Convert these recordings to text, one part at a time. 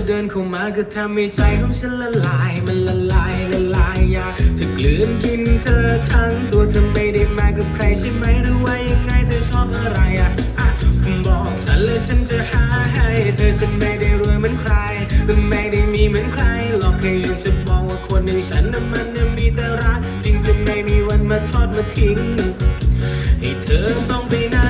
อเดินเข้ามาก็ทำให้ใจของฉันละลาย มันละลายละลายอยากจะกลืนกินเธอทั้งตัวเธอไม่ได้มากับใครใช่ไหมหรือว่ายังไงเธอชอบอะไรอะอะบอกฉันเลยฉันจะหาให้เธอฉันไม่ได้รวยเหมือนใครก็ไม่ได้มีเหมือนใครหรอกแค่อยากจะบอกว่าคนอย่างฉันน่ะมันยังมีแต่รักจริงจะไม่มีวันมาทอดมาทิ้งให้เธอต้องไปนั่งเ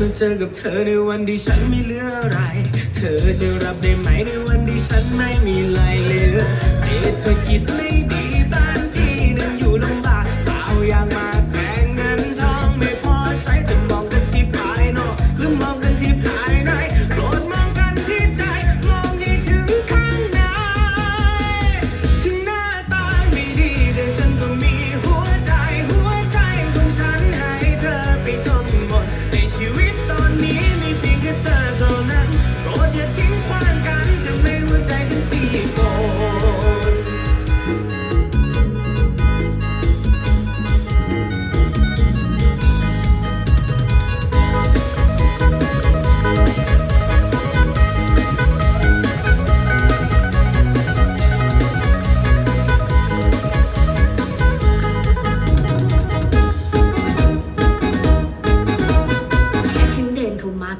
มาเจอกับเธอในวันที่ฉันไม่เหลืออะไร เธอจะรับได้ไหมในวันที่ฉันไม่มีอะไรเหลือเธอคิดไม่ดี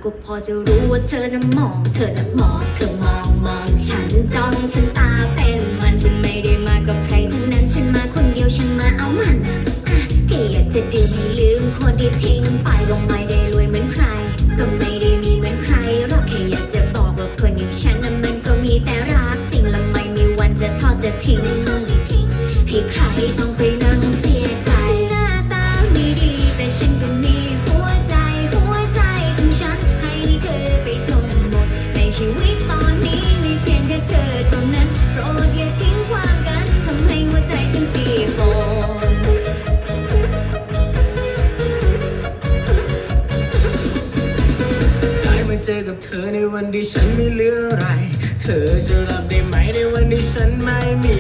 ก็พอจะรู้ว่าเธอนั้นมอง เธอนั้นมอง เธอมองมองฉันจ้องฉันตาเป็นมันฉันไม่ได้มากับใครทั้งนั้นฉันมาคนเดียวฉันมาเอามันอะอะแค่อยากจะดื่มให้ลืมคนที่ทิ้งไปก็ไม่ได้รวยเหมือนใครก็ไม่ จอกับเธอในวันที่ฉันไม่เหลืออะไร เธอจะรับได้ไหมในวันที่ฉันไม่มี